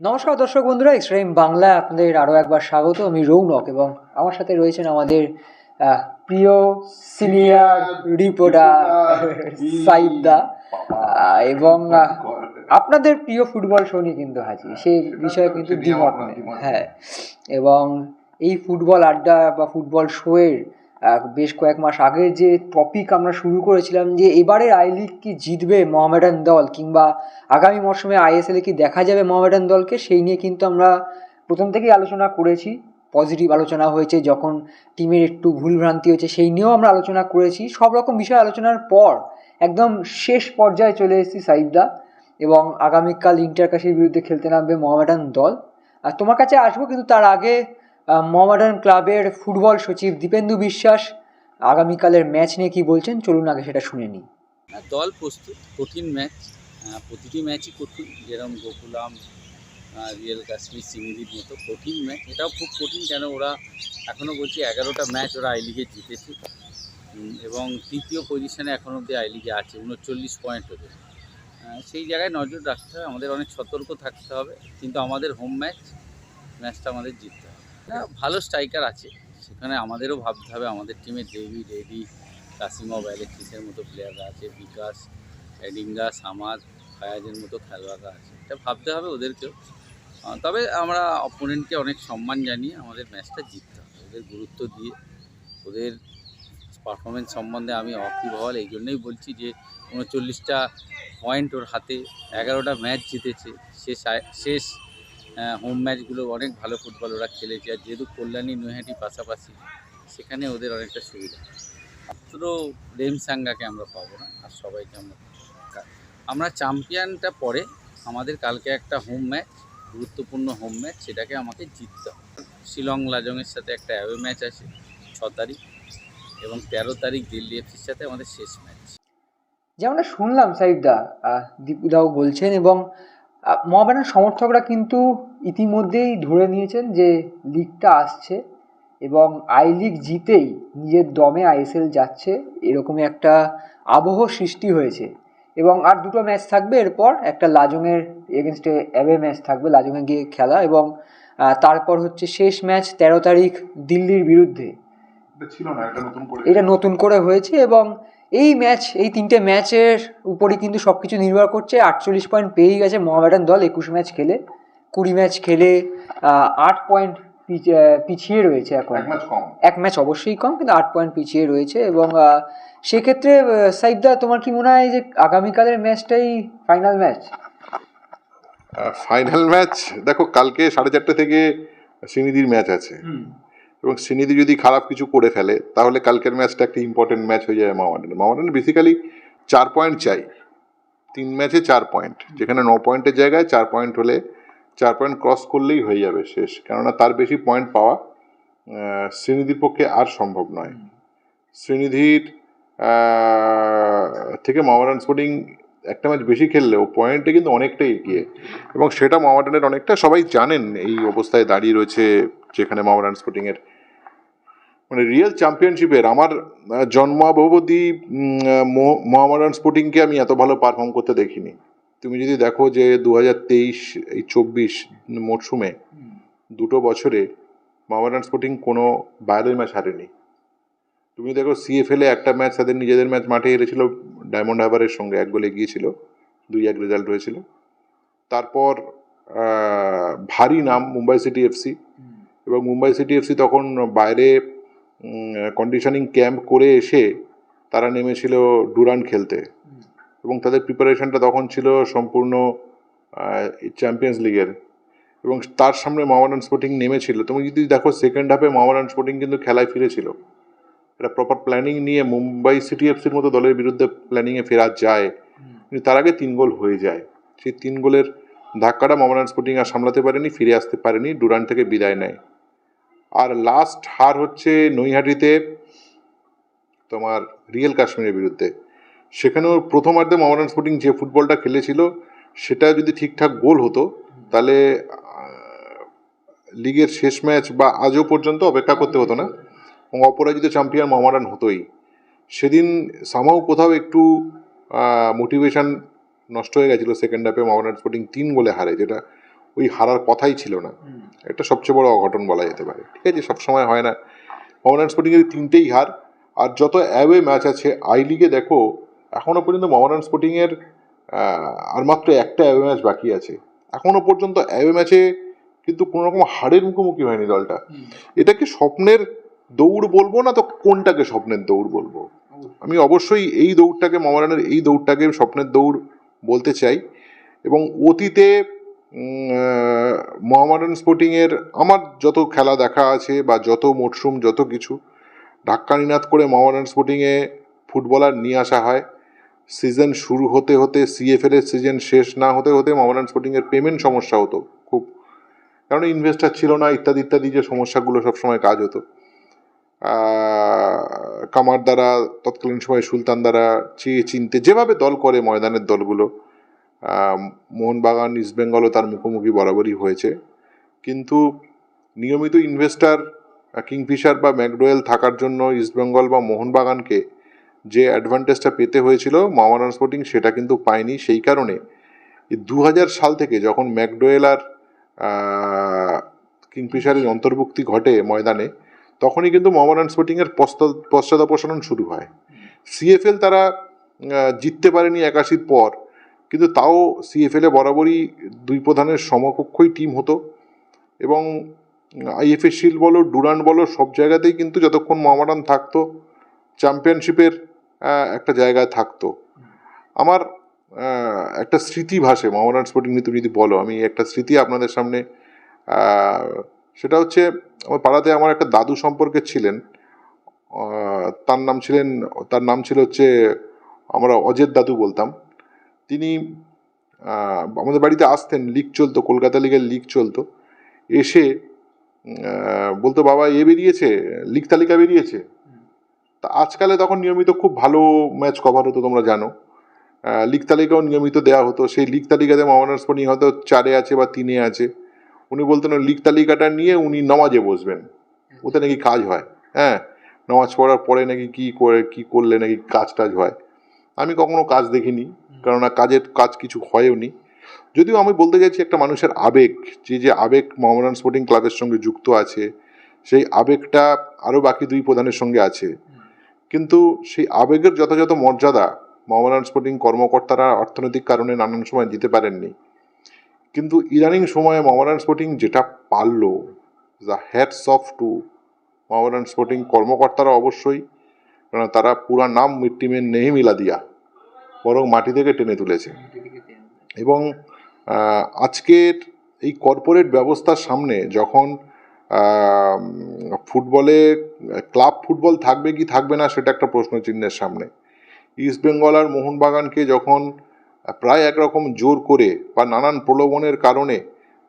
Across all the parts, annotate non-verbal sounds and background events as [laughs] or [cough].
নমস্কার দর্শক বন্ধুরা এক্সট্রিম বাংলায় আপনাদের আরও একবার স্বাগত। আমি রৌনক এবং আমার সাথে রয়েছেন আমাদের প্রিয় সিনিয়র রিপোর্টার সাইদা এবং আপনাদের প্রিয় ফুটবল শো নিয়ে কিন্তু হাজির সেই বিষয়ে কিন্তু দ্বিমত হ্যাঁ এবং এই ফুটবল আড্ডা বা ফুটবল শোয়ের বেশ কয়েক মাস আগের যে টপিক আমরা শুরু করেছিলাম যে এবারে আই লিগ কি জিতবে মোহামেডান দল কিংবা আগামী মরশুমে আইএসএলে কি দেখা যাবে মোহামেডান দলকে সেই নিয়ে কিন্তু আমরা প্রথম থেকেই আলোচনা করেছি। পজিটিভ আলোচনা হয়েছে যখন টিমের একটু ভুলভ্রান্তি হয়েছে, সেই নিয়েও আমরা আলোচনা করেছি। সব রকম বিষয় আলোচনার পর একদম শেষ পর্যায়ে চলে এসেছি সাইদা এবং আগামীকাল ইন্টার কাশির বিরুদ্ধে খেলতে নামবে মোহামেডান দল আর তোমার কাছে আসব কিন্তু তার আগে মোহামেডান ক্লাবের ফুটবল সচিব দীপেন্দু বিশ্বাস, আগামীকালের ম্যাচ নিয়ে কি বলছেন? চলুন আগে সেটা শুনে নিই। দল প্রস্তুত, কঠিন ম্যাচ প্রতিটি ম্যাচই কঠিন যেরকম গোকুলাম রিয়েল কাশ্মীর, সিঙ্গির মতো কঠিন ম্যাচ। এটাও খুব কঠিন, কেন ওরা এখনও বলছি এগারোটা ম্যাচ ওরা আই লিগে জিতেছে। এবং তৃতীয় পজিশনে এখন অবধি আই লিগে আছে, উনচল্লিশ পয়েন্ট ওদের। সেই জায়গায় নজর রাখতে হবে আমাদের অনেক সতর্ক থাকতে হবে, কিন্তু আমাদের হোম ম্যাচ, ম্যাচটা আমাদের জিততে ভালো স্ট্রাইকার আছে। সেখানে আমাদেরও ভাবতে হবে, আমাদের টিমে ডেভিড এডি কাসিমা অ্যালেক্সিসের মতো প্লেয়াররা আছে, বিকাশ এডিঙ্গা সামাদ ফায়াজের মতো খেলোয়াড়রা আছে। এটা ভাবতে হবে ওদেরকেও। তবে আমরা অপোনেন্টকে অনেক সম্মান জানিয়ে আমাদের ম্যাচটা জিততে হবে। ওদের গুরুত্ব দিয়ে, ওদের পারফরমেন্স সম্বন্ধে আমি অকিবহল এই জন্যই বলছি যে, উনচল্লিশটা পয়েন্ট ওর হাতে এগারোটা ম্যাচ জিতেছে। শেষ শেষ হোম ম্যাচগুলো অনেক ভালো ফুটবল ওরা খেলেছে। আর যেহেতু কল্যাণী নৈহাটি পাশাপাশি সেখানে ওদের অনেকটা সুবিধা। মাত্র রেমসাঙ্গাকে আমরা পাবো না আর সবাইকে আমরা আমরা চ্যাম্পিয়নটা পরে আমাদের কালকে একটা হোম ম্যাচ গুরুত্বপূর্ণ হোম ম্যাচ সেটাকে আমাকে জিততে হবে। শিলং লাজংয়ের সাথে একটা অ্যাওয়ে ম্যাচ আছে ছ তারিখ এবং তেরো তারিখ দিল্লি এফসির সাথে আমাদের শেষ ম্যাচ যেমনটা শুনলাম আহ, দীপুদাও বলছেন এবং মোহামেডান সমর্থকরা কিন্তু ইতিমধ্যেই ধরে নিয়েছেন যে লিগটা আসছে এবং আই লিগ জিতেই নিজের দমে আইএসএল যাচ্ছে এরকমই একটা আবহ সৃষ্টি হয়েছে। এবং আর দুটো ম্যাচ থাকবে এরপর একটা লাজংয়ের এগেনস্টে অ্যাওয়ে ম্যাচ থাকবে লাজংয়ে গিয়ে খেলা এবং তারপর হচ্ছে শেষ ম্যাচ তেরো তারিখ দিল্লির বিরুদ্ধে। এটা নতুন করে হয়েছে এবং এই ম্যাচ এই তিনটে ম্যাচের উপরই কিন্তু সব কিছু নির্ভর করছে। আটচল্লিশ পয়েন্ট পেয়েই গেছে মোহামেডান দল একুশ ম্যাচ খেলে। কুড়ি ম্যাচ খেলে আট পয়েন্ট পিছিয়ে রয়েছে এখন। এক ম্যাচ এক ম্যাচ অবশ্যই কম কিন্তু আট পয়েন্ট পিছিয়ে রয়েছে এবং সেক্ষেত্রে আহ, সাইফদা তোমার কি মনে হয় যে আগামীকালের ম্যাচটাই ফাইনাল ম্যাচ ফাইনাল ম্যাচ দেখো কালকে সাড়ে চারটে থেকে শ্রীনিধির ম্যাচ আছে। এবং শ্রীনিধি যদি খারাপ কিছু করে ফেলে, তাহলে কালকের ম্যাচটা একটা ইম্পর্টেন্ট ম্যাচ হয়ে যায় মামাডান মামাডান বেসিক্যালি চার পয়েন্ট চাই। তিন ম্যাচে চার পয়েন্ট যেখানে ন পয়েন্টের জায়গায় চার পয়েন্ট হলে, চার পয়েন্ট ক্রস করলেই হয়ে যাবে শেষ। কেননা তার বেশি পয়েন্ট পাওয়া শ্রীনিধির পক্ষে আর সম্ভব নয়। শ্রীনিধির থেকে মামাডান স্পোর্টিং একটা ম্যাচ বেশি খেললেও পয়েন্টে কিন্তু অনেকটাই এগিয়ে। এবং সেটা মামাডানের অনেকটা সবাই জানেন। এই অবস্থায় দাঁড়িয়ে রয়েছে যেখানে মামাডান স্পোর্টিংয়ের মানে রিয়েল চ্যাম্পিয়নশিপের আমার জন্মাবধি মোহামেডান স্পোর্টিংকে আমি এত ভালো পারফর্ম করতে দেখিনি। তুমি যদি দেখো যে দু হাজার তেইশ এই চব্বিশ মরশুমে দুটো বছরে মোহামেডান স্পোর্টিং কোনো বাইরের ম্যাচ হারেনি। তুমি দেখো সিএফএল এ একটা ম্যাচ তাদের নিজেদের ম্যাচ মাঠে হেরেছিল ডায়মন্ড হারবারের সঙ্গে এক গোলে গিয়েছিল দুই এক রেজাল্ট হয়েছিল। তারপর ভারী নাম মুম্বাই সিটি এফসি এবং মুম্বাই সিটি এফসি তখন বাইরে কন্ডিশনিং ক্যাম্প করে এসে তারা নেমেছিল ডুরান খেলতে। এবং তাদের প্রিপারেশনটা তখন ছিল সম্পূর্ণ চ্যাম্পিয়ন্স লিগের এবং তার সামনে মাওয়ারান স্পোর্টিং নেমেছিল। তুমি যদি দেখো সেকেন্ড হাফে মাওয়ারান স্পোর্টিং কিন্তু খেলায় ফিরেছিল। এটা প্রপার প্ল্যানিং নিয়ে মুম্বাই সিটি এফসির মতো দলের বিরুদ্ধে প্ল্যানিংয়ে ফেরা যায়। কিন্তু তার আগে তিন গোল হয়ে যায়। সেই তিন গোলের ধাক্কাটা মাওয়ারান স্পোর্টিং আর সামলাতে পারেনি, ফিরে আসতে পারেনি ডুরান থেকে বিদায় নেয়। আর লাস্ট হার হচ্ছে নৈহাটিতে তোমার রিয়েল কাশ্মীরের বিরুদ্ধে। সেখানেও প্রথমার্ধে মোহামেডান স্পোর্টিং যে ফুটবলটা খেলেছিল, সেটা যদি ঠিকঠাক গোল হতো, তাহলে লিগের শেষ ম্যাচ বা আজও পর্যন্ত অপেক্ষা করতে হতো না। এবং অপরাজিত চ্যাম্পিয়ন মোহামেডান হতোই। সেদিন সামাও কোথাও একটু মোটিভেশন নষ্ট হয়ে গেছিল সেকেন্ড হাফে মোহামেডান স্পোর্টিং তিন গোলে হারে, যেটা ওই হারার কথাই ছিল না। এটা সবচেয়ে বড় অঘটন বলা যেতে পারে ঠিক আছে? সবসময় হয় না। মোহামেডান স্পোর্টিংয়ের তিনটেই হার আর যত অ্যাওয়ে ম্যাচ আছে আই লিগে দেখো এখনও পর্যন্ত মোহামেডান স্পোর্টিংয়ের আর মাত্র একটা অ্যাওয়ে ম্যাচ বাকি আছে। এখনও পর্যন্ত অ্যাওয়ে ম্যাচে কিন্তু কোনো রকম হারের মুখোমুখি হয়নি দলটা। এটাকে স্বপ্নের দৌড় বলব না তো কোনটাকে স্বপ্নের দৌড় বলব? আমি অবশ্যই এই দৌড়টাকে মোহামেডানের এই দৌড়টাকে স্বপ্নের দৌড় বলতে চাই এবং অতীতে মোহামেডান স্পোর্টিংয়ের আমার যত খেলা দেখা আছে বা যত মরশুম, যত কিছু ধাক্কানিনাথ করে মোহামেডান স্পোর্টিংয়ে ফুটবলার নিয়ে আসা হয়। সিজন শুরু হতে হতে সিএফএল এর সিজন শেষ না হতে হতে মোহামেডান স্পোর্টিংয়ের পেমেন্ট সমস্যা হতো খুব। কারণ ইনভেস্টার ছিল না, ইত্যাদি ইত্যাদি যে সমস্যাগুলো সবসময় কাজ হতো। কামার দ্বারা তৎকালীন সময় সুলতান দ্বারা চেয়ে চিনতে যেভাবে দল করে ময়দানের দলগুলো মোহনবাগান ইস্টবেঙ্গলও তার মুখোমুখি বরাবরই হয়েছে। কিন্তু নিয়মিত ইনভেস্টার কিংফিশার বা ম্যাকডোয়েল থাকার জন্য ইস্টবেঙ্গল বা মোহনবাগানকে যে অ্যাডভান্টেজটা পেতে হয়েছিল মোহামেডান স্পোর্টিং সেটা কিন্তু পায়নি। সেই কারণে দু হাজার সাল থেকে যখন ম্যাকডোয়েল আর কিংফিশারের অন্তর্ভুক্তি ঘটে ময়দানে, তখনই কিন্তু মোহামেডান স্পোর্টিংয়ের পশ্চাদপসরণ শুরু হয়। সিএফএল তারা জিততে পারেনি একাশির পর। কিন্তু তাও সিএফএলে বরাবরই দুই প্রধানের সমকক্ষই টিম হতো এবং আইএফএ শিল বলো ডুরান্ড বলো, সব জায়গাতেই কিন্তু যতক্ষণ মোহামেডান থাকতো চ্যাম্পিয়নশিপের একটা জায়গায় থাকতো। আমার একটা স্মৃতি ভাসে মোহামেডান স্পোর্টিং নিয়ে তুমি যদি বলো, আমি একটা স্মৃতি আপনাদের সামনে সেটা হচ্ছে আমার পাড়াতে আমার একটা দাদু সম্পর্কে ছিলেন তার নাম ছিলেন, তার নাম ছিল হচ্ছে আমরা অজের দাদু বলতাম। তিনি আমাদের বাড়িতে আসতেন লিগ চলতো, কলকাতা লিগের লিগ চলতো। এসে বলতো, বাবা, এ বেরিয়েছে লিগ তালিকা বেরিয়েছে। তা আজকালে তখন নিয়মিত খুব ভালো ম্যাচ কভার হতো, তোমরা জানো। লিগ তালিকাও নিয়মিত দেওয়া হতো। সেই লিগ তালিকাতে মোহামেডান স্পোর্টিং হয়তো চারে আছে বা তিনে আছে। উনি বলতেন লিগ তালিকাটা নিয়ে উনি নামাজে বসবেন। ওতে নাকি কাজ হয়। হ্যাঁ নামাজ পড়ার পরে নাকি কি করে, কি করলে নাকি কাজ টাজ হয়। আমি কখনো কাজ দেখিনি। কেননা কাজের কাজ কিছু হয়ওনি। যদিও আমি বলতে চাইছি একটা মানুষের আবেগ, যে যে আবেগ মোহামেডান স্পোর্টিং ক্লাবের সঙ্গে যুক্ত আছে, সেই আবেগটা আরও বাকি দুই প্রধানের সঙ্গে আছে। কিন্তু সেই আবেগের যথাযথ মর্যাদা মোহামেডান স্পোর্টিং কর্মকর্তারা অর্থনৈতিক কারণে নানান সময় দিতে পারেননি। কিন্তু ইদানিং সময়ে মোহামেডান স্পোর্টিং যেটা পারল the hats off to Mohammedan Sporting কর্মকর্তারা অবশ্যই কারণ তারা পুরা নাম মেন নেই মিলা দিয়া বরং মাটি থেকে টেনে তুলেছে। এবং আজকের এই কর্পোরেট ব্যবস্থার সামনে যখন ফুটবলে ক্লাব ফুটবল থাকবে কি থাকবে না সেটা একটা প্রশ্ন চিহ্নের সামনে। ইস্ট বেঙ্গল আর মোহনবাগানকে যখন প্রায় একরকম জোর করে বা নানান প্রলোভনের কারণে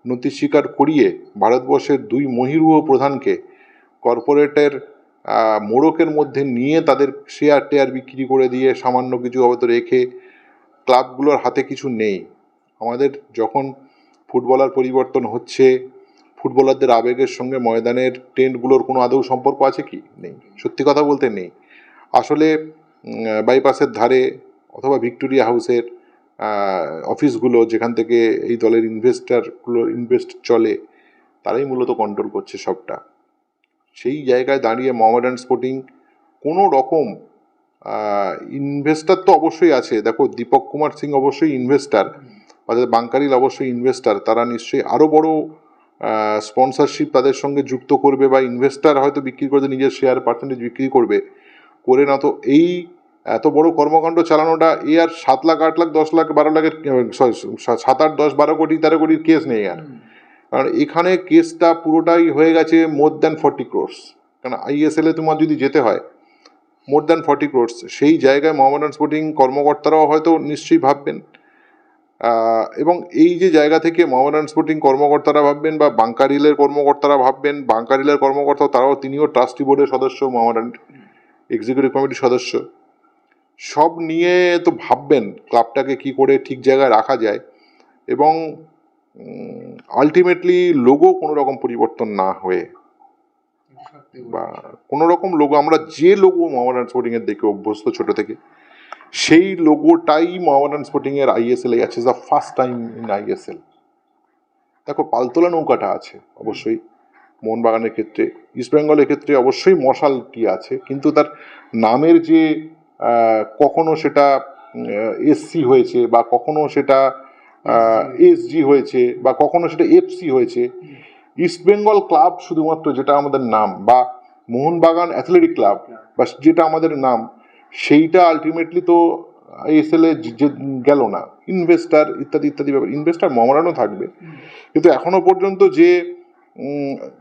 নথি স্বীকার করিয়ে ভারতবর্ষের দুই মহিরুহ প্রধানকে কর্পোরেটের মোড়কের মধ্যে নিয়ে তাদের শেয়ার টেয়ার বিক্রি করে দিয়ে সামান্য কিছু হয়তো রেখে ক্লাবগুলোর হাতে কিছু নেই। আমাদের যখন ফুটবলার পরিবর্তন হচ্ছে, ফুটবলারদের আবেগের সঙ্গে ময়দানের টেন্টগুলোর কোনো আদৌ সম্পর্ক আছে কি? নেই। সত্যি কথা বলতে নেই। আসলে বাইপাসের ধারে অথবা ভিক্টোরিয়া হাউসের অফিসগুলো যেখান থেকে এই দলের ইনভেস্টারগুলো ইনভেস্ট চলে, তারাই মূলত কন্ট্রোল করছে সবটা। সেই জায়গায় দাঁড়িয়ে মোহামেডান স্পোর্টিং কোনো রকম ইনভেস্টার তো অবশ্যই আছে। দেখো, দীপক কুমার সিং অবশ্যই ইনভেস্টার অর্থাৎ বাঙ্কারিল অবশ্যই ইনভেস্টার তারা নিশ্চয়ই আরও বড় স্পন্সরশিপ তাদের সঙ্গে যুক্ত করবে বা ইনভেস্টার হয়তো বিক্রি করতে নিজের শেয়ার পার্সেন্টেজ বিক্রি করবে। করে না তো, এই এত বড় কর্মকাণ্ড চালানোটা, এ আর সাত লাখ, আট লাখ, দশ লাখ, বারো লাখের সাত আট, দশ, বারো কোটি, তেরো কোটির কেস নেই আর। কারণ এখানে কেসটা পুরোটাই হয়ে গেছে মোর দ্যান ফর্টি ক্রোর্স। কারণ আইএসএলে তোমার যদি যেতে হয়, মোর দ্যান ফর্টি ক্রোর্স। সেই জায়গায় মোহামেডান স্পোর্টিং কর্মকর্তারাও হয়তো নিশ্চয়ই ভাববেন। এবং এই যে জায়গা থেকে মোহামেডান স্পোর্টিং কর্মকর্তারা ভাববেন বা বাঙ্কারিলের কর্মকর্তারা ভাববেন বাঙ্কারিলের কর্মকর্তা তারাও তিনিও ট্রাস্টি বোর্ডের সদস্য মোহামেডান এক্সিকিউটিভ কমিটির সদস্য। সব নিয়ে তো ভাববেন ক্লাবটাকে কি করে ঠিক জায়গায় রাখা যায়। এবং আলটিমেটলি লোগো কোনো রকম পরিবর্তন না হয়ে বা কোনো রকম লোগো আমরা যে লোগো মোহামেডান স্পোর্টিং এর দেখে অভ্যস্ত ছোট থেকে, সেই লোগোটাই মোহামেডান স্পোর্টিং এর আইএসএল আছে the first time in ISL দেখো, পালতোলা নৌকাটা আছে, অবশ্যই। মোহনবাগানের ক্ষেত্রে ইস্টবেঙ্গলের ক্ষেত্রে অবশ্যই মশালটি আছে, কিন্তু তার নামের যে কখনো সেটা এসসি হয়েছে বা কখনো সেটা এসজি হয়েছে বা কখনো সেটা এফসি হয়েছে। ইস্টবেঙ্গল ক্লাব শুধুমাত্র যেটা আমাদের নাম বা মোহনবাগান অ্যাথলেটিক ক্লাব বা যেটা আমাদের নাম, সেইটা আলটিমেটলি তো এসএল এ গেল না। ইনভেস্টার ইত্যাদি ইত্যাদি ব্যাপার। ইনভেস্টার মমরানো থাকবে। কিন্তু এখনও পর্যন্ত যে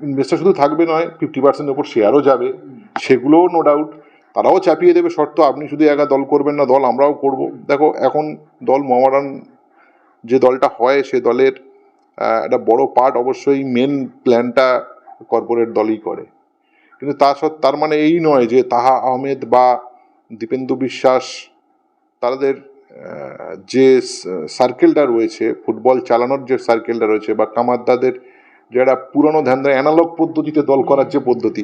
ইনভেস্টার শুধু থাকবে নয় ফিফটি পার্সেন্টের ওপর শেয়ারও যাবে। সেগুলোও নো ডাউট তারাও চাপিয়ে দেবে শর্ত, আপনি শুধু একা দল করবেন না, দল আমরাও করব। দেখো, এখন দল মমরান যে দলটা হয় সে দলের একটা বড় পার্ট অবশ্যই মেন প্ল্যানটা কর্পোরেট দলই করে। কিন্তু তা সত্ত্বেও তার মানে এই নয় যে তাহা আহমেদ বা দীপেন্দু বিশ্বাস, তাদের যে সার্কেলটা রয়েছে ফুটবল চালানোর যে সার্কেলটা রয়েছে বা কামাদ্দাদের যারা পুরনো ধ্যান দেয় অ্যানালগ পদ্ধতিতে দল করার যে পদ্ধতি,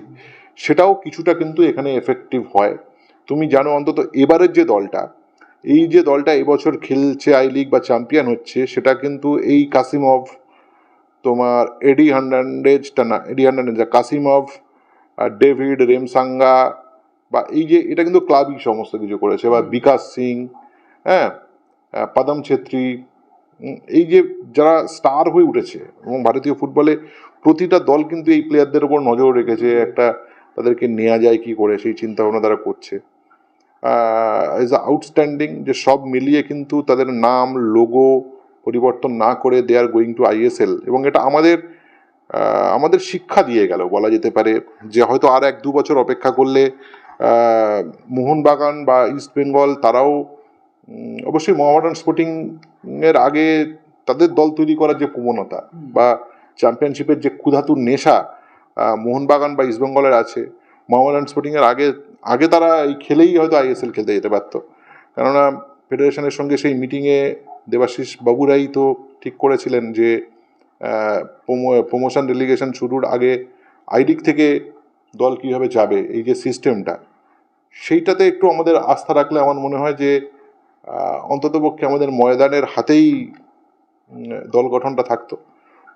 সেটাও কিছুটা কিন্তু এখানে এফেক্টিভ হয়। তুমি জানো অন্তত এবারের যে দলটা এই যে দলটা এবছর খেলছে আই লিগ বা চ্যাম্পিয়ন হচ্ছে সেটা কিন্তু এই কাসিমভ তোমার এডি হান্ড্রেন্ডেজটা না এডি হান্ড্রেন্ডেজ কাসিমভ আর ডেভিড রেমসাঙ্গা বা এই যে এটা কিন্তু ক্লাবই সমস্ত কিছু করেছে। বা বিকাশ সিং হ্যাঁ পাদম ছেত্রী এই যে যারা স্টার হয়ে উঠেছে এবং ভারতীয় ফুটবলে প্রতিটা দল কিন্তু এই প্লেয়ারদের উপর নজর রেখেছে। একটা তাদেরকে নেওয়া যায় কি করে সেই চিন্তা ভাবনা তারা করছে। ইজ আউটস্ট্যান্ডিং যে সব মিলিয়ে কিন্তু তাদের নাম লোগো পরিবর্তন না করে they are going to ISL এবং এটা আমাদের আমাদের শিক্ষা দিয়ে গেল বলা যেতে পারে যে হয়তো আর এক দু বছর অপেক্ষা করলে মোহনবাগান বা ইস্ট বেঙ্গল তারাও অবশ্যই মোহামেডান স্পোর্টিং এর আগে তাদের দল তৈরি করার যে প্রবণতা বা চ্যাম্পিয়নশিপের যে ক্ষুধাতুর নেশা মোহনবাগান বা ইস্টবেঙ্গলের আছে মোহামেডান স্পোর্টিং এর আগে আগে তারা এই খেলেই হয়তো আইএসএল খেলতে যেতে পারতো। কেননা ফেডারেশনের সঙ্গে সেই মিটিংয়ে দেবাশিস বাবুরাই তো ঠিক করেছিলেন যে প্রমোশন রেলিগেশন শুরুর আগে আইডিক থেকে দল কীভাবে যাবে, এই যে সিস্টেমটা, সেইটাতে একটু আমাদের আস্থা রাখলে আমার মনে হয় যে অন্ততপক্ষে আমাদের ময়দানের হাতেই দল গঠনটা থাকতো।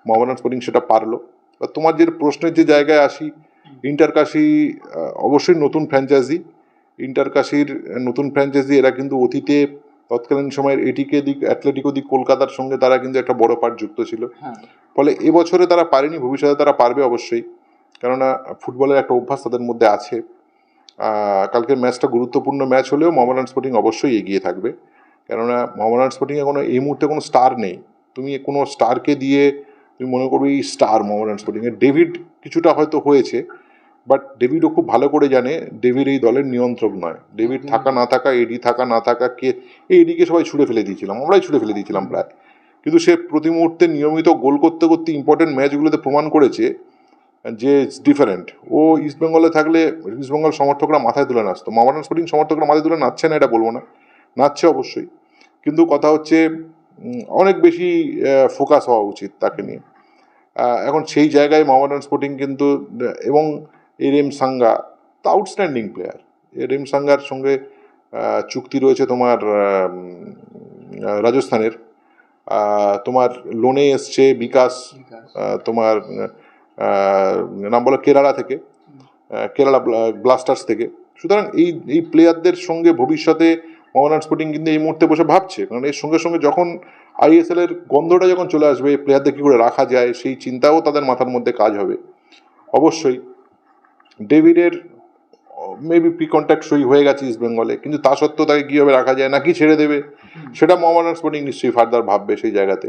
মোহামেডান স্পোর্টিং সেটা পারল। বা তোমার যে প্রশ্নের যে জায়গায় আসি ইন্টারকাশি অবশ্যই নতুন ফ্র্যাঞ্চাইজি ইন্টারকাশির নতুন ফ্র্যাঞ্চাইজি এরা কিন্তু অতীতে তৎকালীন সময়ের এটিকে দিক অ্যাথলেটিকো দিক কলকাতার সঙ্গে তারা কিন্তু একটা বড় পার্ট যুক্ত ছিল। হ্যাঁ। ফলে এবছরে তারা পারেনি ভবিষ্যতে তারা পারবে অবশ্যই। কেননা ফুটবলের একটা অভ্যাস তাদের মধ্যে আছে। কালকের ম্যাচটা গুরুত্বপূর্ণ ম্যাচ হলেও মোহামেডান স্পোর্টিং অবশ্যই এগিয়ে থাকবে। কেননা মোহামেডান স্পোর্টিংয়ে কোনো এই মুহূর্তে কোনো স্টার নেই। তুমি কোনো স্টারকে দিয়ে তুমি মনে করবে এই স্টার মোহামেডান স্পোর্টিংয়ে ডেভিড কিছুটা হয়তো হয়েছে বাট ডেভিডও খুব ভালো করে জানে ডেভিড এই দলের নিয়ন্ত্রক নয়। ডেভিড থাকা না থাকা এডি থাকা না থাকা কে এই এডিকে সবাই ছুড়ে ফেলে দিয়েছিলাম আমরাই ছুড়ে ফেলে দিয়েছিলাম প্রায়। কিন্তু সে প্রতি মুহূর্তে নিয়মিত গোল করতে করতে ইম্পর্টেন্ট ম্যাচগুলোতে প্রমাণ করেছে যে ইটস ডিফারেন্ট ও ইস্টবেঙ্গলে থাকলে ইস্টবেঙ্গল সমর্থকরা মাথায় তুলে নাচতো। মামারান স্পোর্টিং সমর্থকরা মাথায় তুলে নাচছে না এটা বলব না। নাচছে অবশ্যই। কিন্তু কথা হচ্ছে অনেক বেশি ফোকাস হওয়া উচিত তাকে নিয়ে। এখন সেই জায়গায় মামারান স্পোর্টিং কিন্তু এবং এর এম সাঙ্গা তো আউটস্ট্যান্ডিং প্লেয়ার এর এম সাঙ্গার সঙ্গে চুক্তি রয়েছে তোমার রাজস্থানের। তোমার লোনে এসছে বিকাশ তোমার নাম বলো কেরালা থেকে কেরালা ব্লাস্টার্স থেকে। সুতরাং এই এই প্লেয়ারদের সঙ্গে ভবিষ্যতে মোহনবাগান স্পোর্টিং কিন্তু এই মুহূর্তে বসে ভাবছে। কারণ এর সঙ্গে সঙ্গে যখন আইএসএল এর গন্ধটা যখন চলে আসবে প্লেয়ারদের কী করে রাখা যায়, সেই চিন্তাও তাদের মাথার মধ্যে কাজ হবে। অবশ্যই ডেভিডের মেবি প্রি কন্ট্যাক্ট সই হয়ে গেছে ইস্ট বেঙ্গলে কিন্তু তা সত্ত্বেও তাকে কীভাবে রাখা যায় নাকি ছেড়ে দেবে, সেটা মোহামেডান স্পোর্টিং নিশ্চয়ই ফার্দার ভাববে সেই জায়গাতে।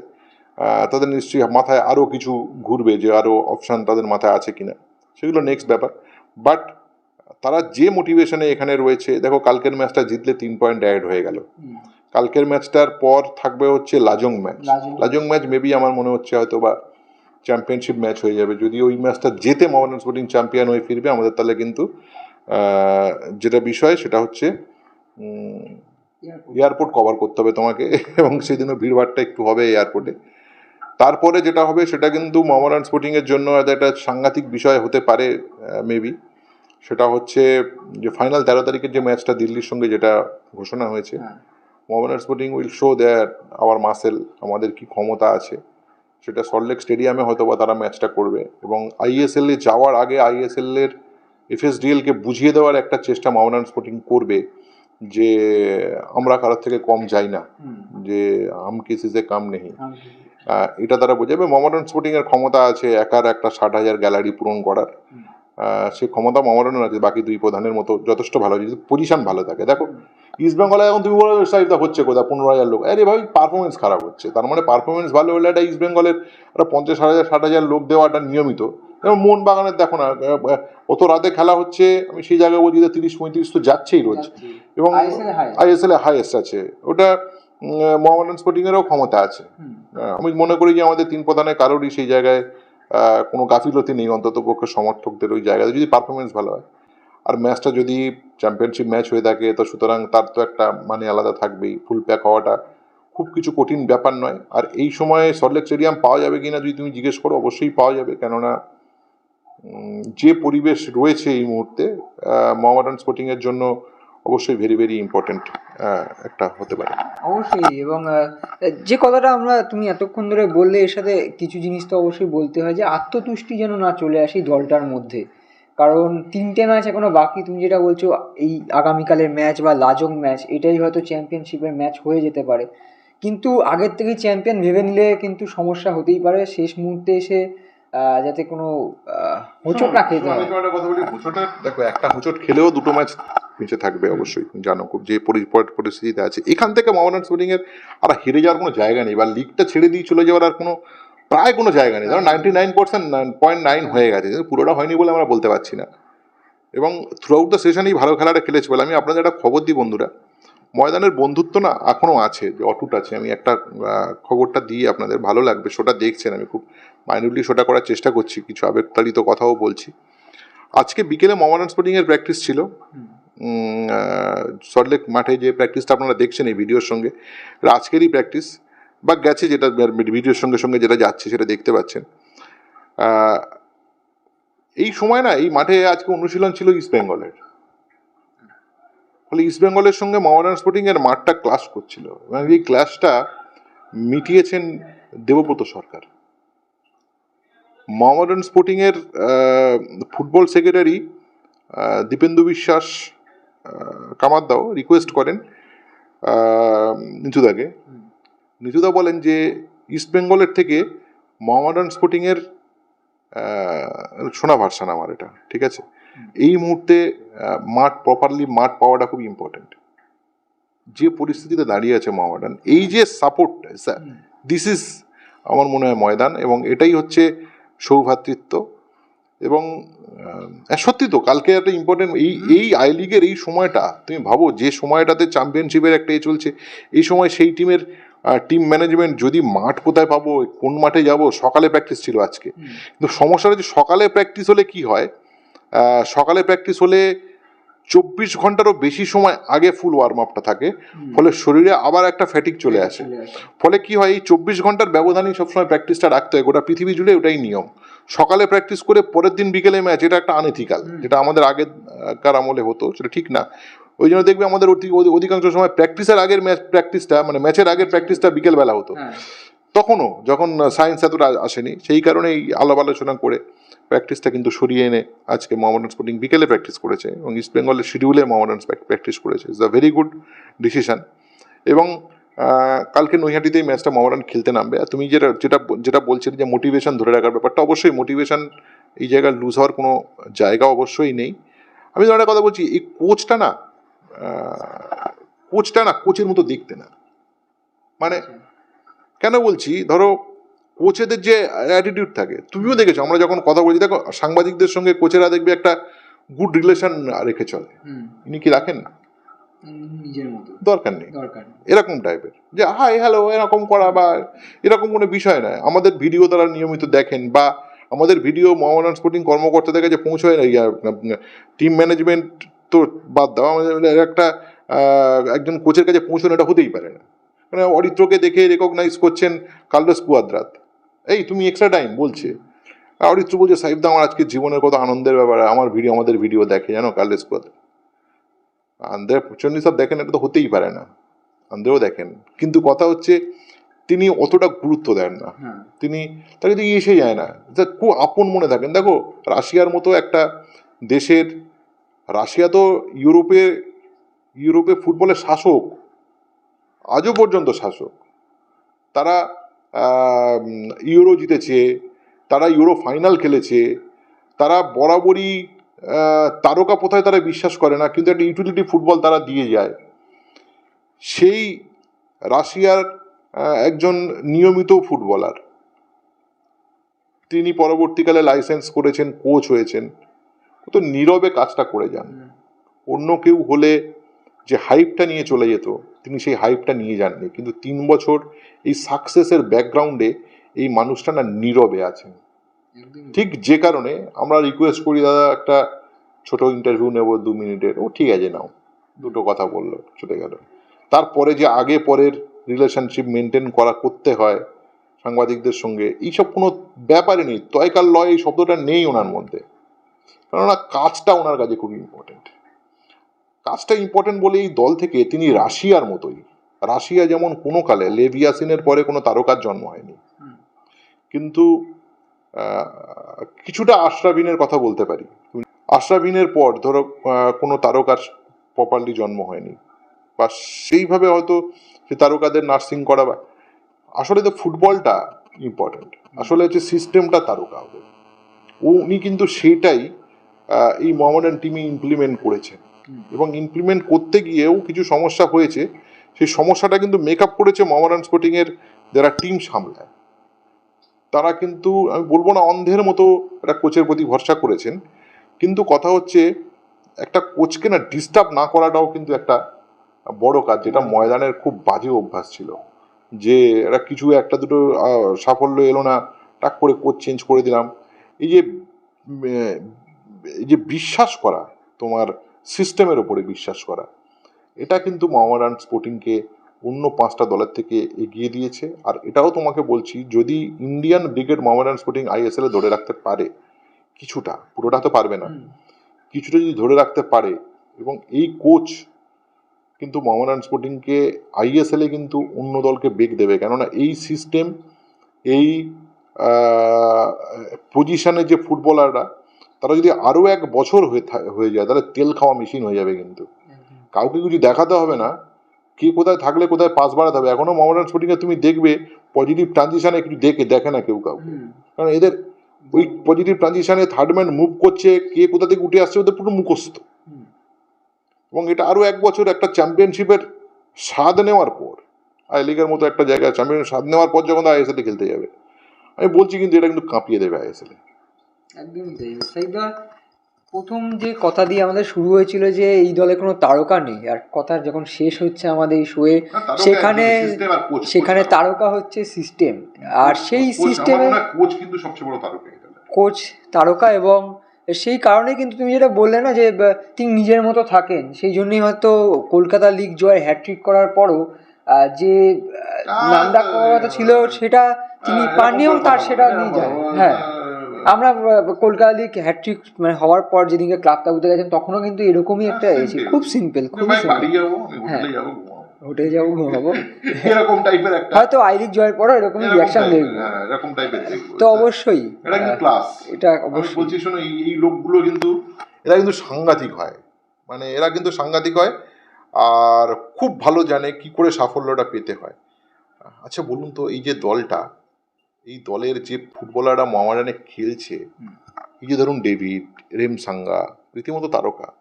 তাদের নিশ্চয়ই মাথায় আরও কিছু ঘুরবে যে আরও অপশান তাদের মাথায় আছে কিনা। সেগুলো নেক্সট ব্যাপার। বাট তারা যে মোটিভেশনে এখানে রয়েছে দেখো কালকের ম্যাচটা জিতলে তিন পয়েন্ট অ্যাড হয়ে গেল। কালকের ম্যাচটার পর থাকবে হচ্ছে Lajong match Lajong. Match maybe আমার মনে হচ্ছে হয়তো বা চ্যাম্পিয়নশিপ ম্যাচ হয়ে যাবে। যদি ওই ম্যাচটা যেতে মোহামেডান স্পোর্টিং চ্যাম্পিয়ন হয়ে ফিরবে আমাদের তাহলে কিন্তু যেটা বিষয় সেটা হচ্ছে এয়ারপোর্ট কভার করতে হবে তোমাকে [laughs] এবং সেদিনও ভিড়ভাড়টা একটু হবে এয়ারপোর্টে তারপরে যেটা হবে সেটা কিন্তু মোহামেডান স্পোর্টিংয়ের জন্য একটা সাংঘাতিক বিষয় হতে পারে মেবি সেটা হচ্ছে যে ফাইনাল তেরো তারিখের যে ম্যাচটা দিল্লির সঙ্গে যেটা ঘোষণা হয়েছে হ্যাঁ। Mohammedan Sporting will show that our muscle আমাদের কি ক্ষমতা আছে। সেটা সল্টলেক স্টেডিয়ামে হয়তো বা তারা ম্যাচটা করবে এবং আইএসএল এ যাওয়ার আগে আইএসএল এর এফএসডিএল কে বুঝিয়ে দেওয়ার একটা চেষ্টা মাউন্টেন স্পোর্টিং করবে যে আমরা কারোর থেকে কম যাই না যে আম কিসিসে কাম নেই। এটা তারা বোঝাবে। মোহামেডান স্পোর্টিং এর ক্ষমতা আছে একার একটা ষাট হাজার গ্যালারি পূরণ করার। সেই ক্ষমতা মোহামেডানের আছে বাকি দুই প্রধানের মতো যথেষ্ট ভালো যদি পজিশন ভালো থাকে। দেখো ইস্ট বেঙ্গলে এখন তুমি বলো সাইডটা হচ্ছে কোথাও পনেরো হাজার লোক। আরে ভাই পারফরমেন্স খারাপ হচ্ছে। তার মানে পারফরমেন্স ভালো হলে একটা ইস্ট বেঙ্গলের একটা পঞ্চাশ হাজার ষাট হাজার লোক দেওয়াটা নিয়মিত। যেমন মোহন বাগানের দেখো না অত রাতে খেলা হচ্ছে আমি সেই জায়গায় বলছি যে তিরিশ পঁয়ত্রিশ তো যাচ্ছেই রোজ। এবং। আইএসএল এ হাইয়েস্ট আছে। ওটা মোহামেডান স্পোর্টিং এরও ক্ষমতা আছে। আমি মনে করি যে আমাদের তিন প্রধানের কারোরই সেই জায়গায় কোনো গাফিলতি নেই, অন্তত পক্ষে সমর্থকদের ওই জায়গায় যদি পারফরমেন্স ভালো হয়। আর ম্যাচটা যদি চ্যাম্পিয়নশিপ ম্যাচ হয়ে থাকে, তো সুতরাং তার তো একটা মানে আলাদা থাকবেই ফুল প্যাক হওয়াটা খুব কিছু কঠিন ব্যাপার নয়। আর এই সময়ে সল্টলেক স্টেডিয়াম পাওয়া যাবে কিনা যদি তুমি জিজ্ঞেস করো, অবশ্যই পাওয়া যাবে। কেননা যে পরিবেশ রয়েছে এই মুহূর্তে মোহামেডান স্পোর্টিং এর জন্য অবশ্যই ভেরি ভেরি ইম্পর্টেন্ট একটা হতে পারে। অবশ্যই, এবং যে কথাটা আমরা তুমি এতক্ষণ ধরে বললে, এর সাথে কিছু জিনিস তো অবশ্যই বলতে হয় যে, আত্মতুষ্টি যেন না চলে আসে দলটার মধ্যে। কারণ তিনটে ম্যাচ এখনও বাকি, তুমি যেটা বলছো, এই আগামীকালের ম্যাচ বা লাজং ম্যাচ এটাই হয়তো চ্যাম্পিয়নশিপের ম্যাচ হয়ে যেতে পারে। কিন্তু আগের থেকেই চ্যাম্পিয়ন ভেবে নিলে কিন্তু সমস্যা হতেই পারে। শেষ মুহূর্তে এসে যাতে কোনো হোঁচট না খেতে হয় কথা বলি হোঁচটের দেখো একটা হোঁচট খেলেও দুটো ম্যাচ বেঁচে থাকবে অবশ্যই জানো খুব যে পরি- পরি- পরিস্থিতিতে আছে। এখান থেকে মোহামেডান স্পোর্টিং এর আর হেরে যাওয়ার কোনো জায়গা নেই বা লিগটা ছেড়ে দিয়ে চলে যাওয়ার আর কোনো প্রায় কোনো জায়গা নেই। ধরো ninety nine percent point nine হয়ে গেছে কিন্তু পুরোটা হয়নি বলে আমরা বলতে পারছি না। এবং থ্রু আউট দ্য সেশনেই ভালো খেলাটা খেলেছে বলে আমি আপনাদের একটা খবর দিই বন্ধুরা। ময়দানের বন্ধুত্ব না এখনও আছে, যে অটুট আছে। আমি একটা খবরটা দিই আপনাদের, ভালো লাগবে। শোটা দেখছেন, আমি খুব মাইনুটলি শোটা করার চেষ্টা করছি, কিছু আবেগতাড়িত কথাও বলছি। আজকে বিকেলে মোহামেডান স্পোর্টিং এর প্র্যাকটিস ছিল। সল্টলেক মাঠে যে প্র্যাকটিসটা আপনারা দেখছেন এই ভিডিওর সঙ্গে আজকেরই প্র্যাকটিস বা গেছে যেটা ভিডিওর সঙ্গে সঙ্গে যেটা যাচ্ছে সেটা দেখতে পাচ্ছেন। এই সময় না, এই মাঠে আজকে অনুশীলন ছিল ইস্ট বেঙ্গলের ফলে ইস্ট বেঙ্গলের সঙ্গে মোহামেডান স্পোর্টিং এর মাঠটা ক্লাস করছিল। এবং এই ক্লাসটা মিটিয়েছেন দেবব্রত সরকার। মোহামেডান স্পোর্টিং এর ফুটবল সেক্রেটারি দীপেন্দু বিশ্বাস কামারদাও রিকোয়েস্ট করেন নিচুদাকে নিচুদা বলেন যে ইস্ট বেঙ্গলের থেকে মোহামেডান স্পোর্টিং এর শোনা ভার্সান আমার এটা, ঠিক আছে? এই মুহূর্তে মাঠ প্রপারলি মাঠ পাওয়াটা খুব ইম্পর্টেন্ট যে পরিস্থিতিতে দাঁড়িয়ে আছে মোহামেডান এই যে সাপোর্ট দিস ইজ আমার মনে হয় ময়দান এবং এটাই হচ্ছে সৌভ্রাতৃত্ব এবং সত্যি তো কালকে একটা ইম্পর্টেন্ট এই এই আই লিগের এই সময়টা তুমি ভাবো যে সময়টাতে চ্যাম্পিয়নশিপের একটা এ চলছে এই সময় সেই টিমের টিম ম্যানেজমেন্ট যদি মাঠ কোথায় পাবো কোন মাঠে যাব সকালে প্র্যাকটিস ছিল আজকে। কিন্তু সমস্যাটা হচ্ছে সকালে প্র্যাকটিস হলে কি হয়? সকালে প্র্যাকটিস হলে চব্বিশ ঘন্টারও বেশি সময় আগে ফুল ওয়ার্ম আপটা থাকে। ফলে শরীরে আবার একটা ফ্যাটিক চলে আসে। ফলে কি হয় এই চব্বিশ ঘণ্টার ব্যবধানেই সবসময় প্র্যাকটিসটা রাখতে হয়। গোটা পৃথিবী জুড়ে ওটাই নিয়ম। সকালে প্র্যাকটিস করে পরের দিন বিকেলে ম্যাচ এটা একটা আনএথিক্যাল যেটা আমাদের আগেকার আমলে হতো সেটা ঠিক না। ওই জন্য দেখবে আমাদের অধিকাংশ সময় প্র্যাকটিসের আগের ম্যাচ প্র্যাকটিসটা মানে ম্যাচের আগের প্র্যাকটিসটা বিকেলবেলা হতো। হ্যাঁ। তখনও যখন সায়েন্স এতটা আসেনি সেই কারণে এই আলাপ আলোচনা করে প্র্যাকটিসটা কিন্তু সরিয়ে এনে আজকে মোহামেডান স্পোর্টিং বিকেলে প্র্যাকটিস করেছে এবং ইস্ট বেঙ্গলের শিডিউলে মোহামেডান প্র্যাকটিস করেছে। It's a very good decision এবং কালকে নৈহাটিতেই ম্যাচটা মোহামেডান খেলতে নামবে। আর তুমি যেটা যেটা যেটা বলছিলে যে মোটিভেশন ধরে রাখার ব্যাপারটা, অবশ্যই মোটিভেশন এই জায়গায় লুজ হওয়ার কোনো জায়গা অবশ্যই নেই। আমি একটা কথা বলছি, এই কোচটা না কোচটা না কোচের মতো দেখতে না। মানে কেন বলছি? ধরো কোচেদের যে অ্যাটিটিউড থাকে তুমিও দেখেছ আমরা যখন কথা বলছি দেখো সাংবাদিকদের সঙ্গে কোচেরা দেখবে একটা গুড রিলেশন রেখে চলে। ইনি কি রাখেন মতো। দরকার নেই। এরকম টাইপের যে হাই হ্যালো এরকম করা বা এরকম কোনো বিষয় নয়। আমাদের ভিডিও তারা নিয়মিত দেখেন বা আমাদের ভিডিও মোহামেডান স্পোর্টিং কর্মকর্তাদের কাছে পৌঁছয় না টিম ম্যানেজমেন্ট তো বাদ দাও। আমাদের একটা একজন কোচের কাছে পৌঁছানো এটা হতেই পারে না। মানে অরিত্রকে দেখে রেকগনাইজ করছেন কার্লোস কুয়াদ্রাত এই তুমি এক্সট্রা টাইম বলছে। আর অরিত্র বলছে সাহিব দা আমার আজকে জীবনের কত আনন্দের ব্যাপার। আমার ভিডিও আমাদের ভিডিও দেখে জানো কার্লোস কুয়াদ্রাত আন্দ্রে প্রচণ্ড সব দেখেন এটা তো হতেই পারে না। আন্দ্রেও দেখেন। কিন্তু কথা হচ্ছে তিনি অতটা গুরুত্ব দেন না। হ্যাঁ। তিনি তাকে দিকে এসে যায় না। খুব আপন মনে থাকেন। দেখো রাশিয়ার মতো একটা দেশের রাশিয়া তো ইউরোপে ইউরোপে ফুটবলের শাসক। আজও পর্যন্ত শাসক। তারা ইউরো জিতেছে তারা ইউরো ফাইনাল খেলেছে তারা বরাবরই তারকা প্রথায় তারা বিশ্বাস করে না কিন্তু একটা ইউটিলিটি ফুটবল তারা দিয়ে যায়। সেই রাশিয়ার একজন নিয়মিত ফুটবলার তিনি পরবর্তীকালে লাইসেন্স করেছেন কোচ হয়েছেন তো নীরবে কাজটা করে যান। অন্য কেউ হলে যে হাইপটা নিয়ে চলে যেত তিনি সেই হাইপটা নিয়ে যাননি। কিন্তু তিন বছর এই সাকসেসের ব্যাকগ্রাউন্ডে এই মানুষটা না নীরবে আছেন। ঠিক যে কারণে আমরা রিকোয়েস্ট করি দাদা একটা ছোট ইন্টারভিউ নেব দু মিনিটের। ও ঠিক আছে নাও। দুটো কথা বলল চলে গেল। তারপরে যে আগে পরের রিলেশনশিপ মেনটেন করা করতে হয় সাংবাদিকদের সঙ্গে এইসব কোনো ব্যাপারই নেই। তয়কার লয় এই শব্দটা নেই ওনার মধ্যে। কেননা কাজটা ওনার কাছে খুব ইম্পর্টেন্ট কাজটা ইম্পর্টেন্ট বলে এই দল থেকে তিনি রাশিয়ার মতোই। রাশিয়া যেমন কোনো কালে লেভিয়াসিনের পরে কোনো তারকার জন্ম হয়নি। কিন্তু কিছুটা আশরাফিনের কথা বলতে পারি। আশরাফিনের পর ধরো কোনো তারকার প্রপারলি জন্ম হয়নি। বা সেইভাবে হয়তো সে তারকাদের নার্সিং করা বা আসলে তো ফুটবলটা ইম্পর্টেন্ট আসলে হচ্ছে সিস্টেমটা তারকা হবে। উনি কিন্তু সেটাই এই মোহামেডান টিমে ইমপ্লিমেন্ট করেছেন। এবং ইমপ্লিমেন্ট করতে গিয়েও কিছু সমস্যা হয়েছে। সেই সমস্যাটা কিন্তু মেক আপ করেছে মোহামেডান স্পোর্টিংয়ের যারা টিম সামলায়। তারা কিন্তু, আমি বলব না অন্ধের মতো একটা কোচের প্রতি ভরসা করেছেন। কিন্তু কথা হচ্ছে, একটা কোচকে না ডিস্টার্ব না করাটাও কিন্তু একটা বড় কাজ, যেটা ময়দানের খুব বাজে অভ্যাস ছিল। যে এটা কিছু, একটা দুটো সাফল্য এলো না, টাক করে কোচ চেঞ্জ করে দিলাম। এই যে এই যে বিশ্বাস করা তোমার সিস্টেমের ওপরে বিশ্বাস করা। এটা কিন্তু মোহামেডান স্পোর্টিংকে অন্য পাঁচটা দলের থেকে এগিয়ে দিয়েছে। আর এটাও তোমাকে বলছি যদি Indian brigade Mohammedan Sporting ISL এ ধরে রাখতে পারে কিছুটা পুরোটা তো পারবে না। কিছুটা যদি ধরে রাখতে পারে এবং এই কোচ কিন্তু মোহামেডান স্পোর্টিংকে আইএসএল এ কিন্তু অন্য দলকে বেগ দেবে। কেননা এই সিস্টেম এই পজিশনে যে ফুটবলাররা তারা যদি আরও এক বছর হয়ে হয়ে যায় তাহলে তেল খাওয়া মেশিন হয়ে যাবে কিন্তু। কাউকে কিছু দেখাতে হবে না কে কোথায় থাকলে কোথায় পাস বাড়াতে হবে। এখনও মোহামেডান স্পোর্টিংয়ে তুমি দেখবে পজিটিভ ট্রানজিশনে কিছু দেখে দেখে না কেউ কাউকে। কারণ এদের ওই পজিটিভ ট্রানজিশনে থার্ড ম্যান মুভ করছে কে কোথা থেকে উঠে আসছে ওদের পুরো মুখস্থ। এবং এটা আরও এক বছর একটা চ্যাম্পিয়নশিপের স্বাদ নেওয়ার পর আই লিগের মতো একটা জায়গায় চ্যাম্পিয়ন স্বাদ নেওয়ার পর যখন আইএসএলে খেলতে যাবে আমি বলছি কিন্তু এটা কিন্তু কাঁপিয়ে দেবে আইএসএলে একদমই তাই সাইদা প্রথম যে কথা দিয়ে আমাদের শুরু হয়েছিল যে এই দলে কোনো তারকা নেই আর কথা যখন শেষ হচ্ছে আমাদের এই শোয়ে সেখানে সেখানে তারকা। হচ্ছে সিস্টেম আর সেই সিস্টেমে কোচ কিন্তু সবচেয়ে বড় তারকা কোচ তারকা এবং সেই কারণে কিন্তু তুমি যেটা বললে না যে তিনি নিজের মতো থাকেন সেই জন্যই হয়তো কলকাতা লিগ জয় হ্যাট্রিক করার পরও যে নামডাক কথা ছিল সেটা তিনি পাননি এবং তার সেটা নিয়ে যায় হ্যাঁ। আমরা কলকাতা লিগ হ্যাট্রিক মানে হওয়ার পর যেদিনকে ক্লাব তাবুতে গেছেন তখনও কিন্তু এরকমই একটা হ্যাঁ, এসে simple. খুব সিম্পল খুবই বাড়ি সিম্পল হ্যাঁ। হোটেলে যাব ঘুমাবো। এরকম টাইপের একটা হয়তো আই লিগ জয়ের পরও এরকমই এরকম রিয়াকশন দেখব। হ্যাঁ, এরকম টাইপের তো অবশ্যই। এটা কিন্তু ক্লাস এটা অবশ্যই। বলছি শোনো এই লোকগুলো কিন্তু এরা কিন্তু সাংঘাতিক হয়। মানে এরা কিন্তু সাংঘাতিক হয় আর খুব ভালো জানে কি করে সাফল্যটা পেতে হয়। আচ্ছা বলুন তো এই যে দলটা এই দলের যে ফুটবলাররা মোহামেডানে খেলছে এই যে ধরুন ডেভিড রেম সাঙ্গা রীতিমতো তারকা।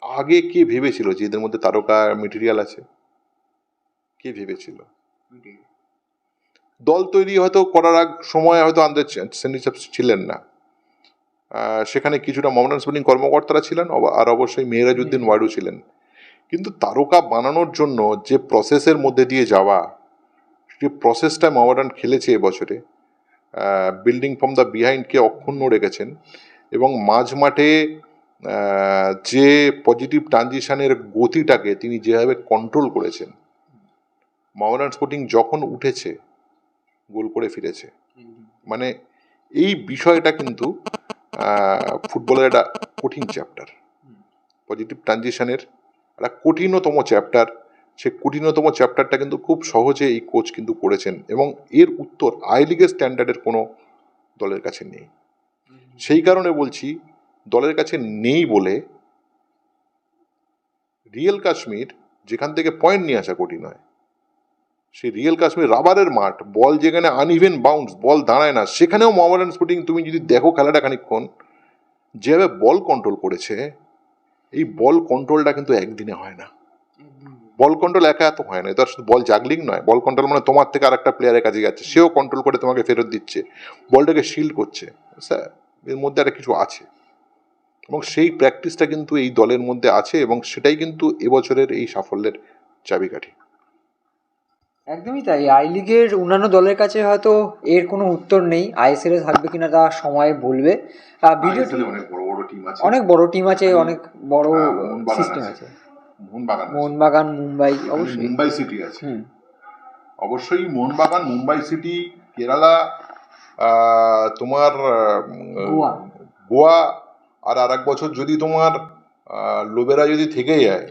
আগে কে ভেবেছিল যে এদের মধ্যে তারকা মেটেরিয়াল আছে? কে ভেবেছিল? দল তৈরি হয়তো করার আগ সময় হয়তো আন্দাজ সেনিচাপ ছিলেন না। সেখানে কিছুটা মোহামেডান স্পোর্টিং কর্মকর্তারা ছিলেন আর অবশ্যই মেহরাজউদ্দিন ওয়াডু ছিলেন। কিন্তু তারকা বানানোর জন্য যে প্রসেসের মধ্যে দিয়ে যাওয়া যে প্রসেসটা মোহামেডান খেলেছে এবছরে বিল্ডিং ফ্রম দ্য বিহাইন্ডকে অক্ষুণ্ণ রেখেছেন এবং মাঝ মাঠে যে পজিটিভ ট্রানজিশনের গতিটাকে তিনি যেভাবে কন্ট্রোল করেছেন মোহামেডান স্পোর্টিং যখন উঠেছে, গোল করে ফিরেছে মানে এই বিষয়টা কিন্তু ফুটবলের একটা কঠিন চ্যাপ্টার পজিটিভ ট্রানজিশনের একটা কঠিনতম চ্যাপ্টার সে কঠিনতম চ্যাপ্টারটা কিন্তু খুব সহজে এই কোচ কিন্তু করেছেন এবং এর উত্তর আই লিগের স্ট্যান্ডার্ডের কোনো দলের কাছে নেই। সেই কারণে বলছি, দলের কাছে নেই বলে রিয়েল কাশ্মীর যেখান থেকে পয়েন্ট নিয়ে আসা কঠিন হয়। সেই রিয়েল কাশ্মীর রাবারের মাঠ, বল যেখানে আনইভেন বাউন্স, বল দাঁড়ায় না, সেখানেও মোহামেডান স্পোর্টিং তুমি যদি দেখো খেলাটা খানিকক্ষণ, যেভাবে বল কন্ট্রোল করেছে, এই বল কন্ট্রোলটা কিন্তু একদিনে হয় না। বল কন্ট্রোল একা এত হয় না এটা শুধু বল জাগলিং নয় বল কন্ট্রোল মানে তোমার থেকে আর একটা প্লেয়ারের কাছে যাচ্ছে সেও কন্ট্রোল করে তোমাকে ফেরত দিচ্ছে বলটাকে শিল্ড করছে স্যার এর মধ্যে একটা কিছু আছে। এবং সেই প্র্যাকটিসটা কিন্তু এই দলের মধ্যে আছে এবং সেটাই কিন্তু এবছরের এই সাফল্যের চাবিকাঠি। একদমই তাই আই লিগের অন্যান্য দলের কাছে হয়তো এর কোনো উত্তর নেই আইএসএল এ থাকবে কিনা তা সময় বলবে। ভিডিওটি অনেক বড় বড় টিম আছে। অনেক বড় টিম আছে অনেক বড় হ্যাঁ, সিস্টেম আছে। মোহনবাগান মোহনবাগান মুম্বাই অবশ্যই। মুম্বাই সিটি আছে। অবশ্যই মোহনবাগান মুম্বাই সিটি কেরালা তোমার গোয়া। গোয়া আর আর এক বছর যদি তোমার লোবেরা যদি থেকে যায়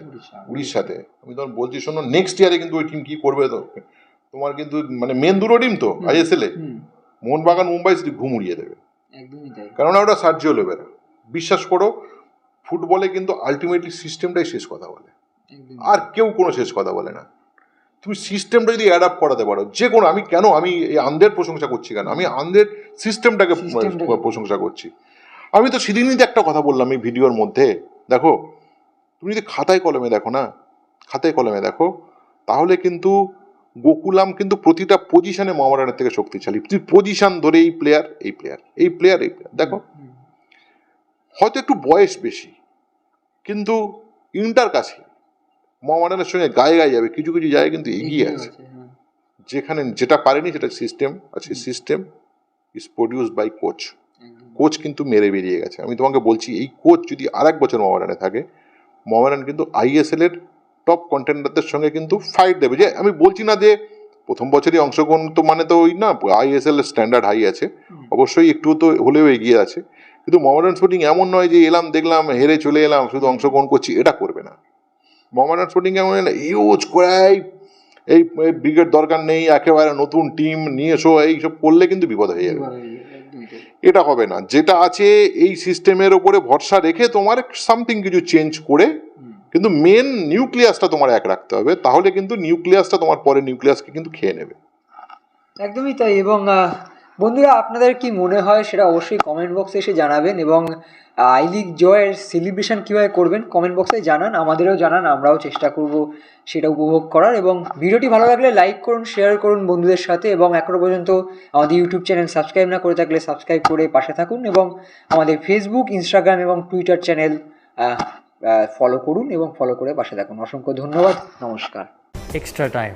উড়িষ্যাতে আমি তোমার বলছি শোনো নেক্সট ইয়ারে কিন্তু ওই টিম কি করবে তো? তোমার কিন্তু মানে মেন দুটো টিম তো। আইএসএল এ। মোহনবাগান মুম্বাই সিটি ঘুম উড়িয়ে দেবে। কেননা ওটা সার্জিও লোবেরা বিশ্বাস করো ফুটবলে কিন্তু আলটিমেটলি সিস্টেমটাই শেষ কথা বলে। আর কেউ কোনো শেষ কথা বলে না। তুমি সিস্টেমটা যদি অ্যাডাপ্ট করাতে পারো যে কোনো আমি কেন আমি এই আন্দের প্রশংসা করছি কেন? আমি আন্দের সিস্টেমটাকে প্রশংসা করছি। আমি তো সেদিনই তো একটা কথা বললাম এই ভিডিওর মধ্যে। দেখো তুমি যদি খাতায় কলমে দেখো না খাতায় কলমে দেখো তাহলে কিন্তু গোকুলাম কিন্তু প্রতিটা পজিশনে মোহামেডানের থেকে শক্তিশালী। তুই পজিশন ধরে এই প্লেয়ার এই প্লেয়ার এই প্লেয়ার এই প্লেয়ার দেখো হয়তো একটু বয়স বেশি কিন্তু ইন্টার কাছে। মোহামেডানের সঙ্গে গায়ে গায়ে যাবে কিছু কিছু জায়গায় কিন্তু এগিয়ে আছে হ্যাঁ। যেখানে যেটা পারেনি সেটা সিস্টেম আছে system is produce by coach coach কিন্তু মেরে বেরিয়ে গেছে। আমি তোমাকে বলছি এই কোচ যদি আর এক বছর মোহামেডানে থাকে মোহামেডান কিন্তু আইএসএল এর টপ কন্টেন্ডারদের সঙ্গে কিন্তু ফাইট দেবে। যে আমি বলছি না যে প্রথম বছরই অংশগ্রহণ তো মানে তো ওই না আইএসএল এর স্ট্যান্ডার্ড হাই আছে। অবশ্যই একটু তো হলেও এগিয়ে আছে। কিন্তু মোহামেডান স্পোর্টিং এমন নয় যে এলাম দেখলাম হেরে চলে এলাম শুধু অংশগ্রহণ করছি এটা করবে না। মোহামেডান স্পোর্টিং এমন ইউজ করাই এই ব্রিগেড দরকার নেই একেবারে নতুন টিম নিয়ে এসো এইসব করলে কিন্তু বিপদ হয়ে যাবে। এটা হবে না। যেটা আছে এই সিস্টেমের ওপরে ভরসা রেখে তোমার সামথিং কিছু চেঞ্জ করে কিন্তু মেন নিউক্লিয়াসটা তোমার এক রাখতে হবে তাহলে কিন্তু নিউক্লিয়াসটা তোমার পরে নিউক্লিয়াসকে কিন্তু খেয়ে নেবে। একদমই তাই এবং বন্ধুরা, আপনাদের কি মনে হয় সেটা অবশ্যই কমেন্ট বক্সে এসে জানাবেন এবং আই লিগ জয়ের সেলিব্রেশন কীভাবে করবেন কমেন্ট বক্সে জানান, আমাদেরও জানান, আমরাও চেষ্টা করব সেটা উপভোগ করার এবং ভিডিওটি ভালো লাগলে লাইক করুন শেয়ার করুন বন্ধুদের সাথে এবং এখনও পর্যন্ত আমাদের ইউটিউব চ্যানেল সাবস্ক্রাইব না করে থাকলে সাবস্ক্রাইব করে পাশে থাকুন এবং আমাদের ফেসবুক ইনস্টাগ্রাম এবং টুইটার চ্যানেল ফলো করুন এবং ফলো করে পাশে থাকুন অসংখ্য ধন্যবাদ, নমস্কার extra time.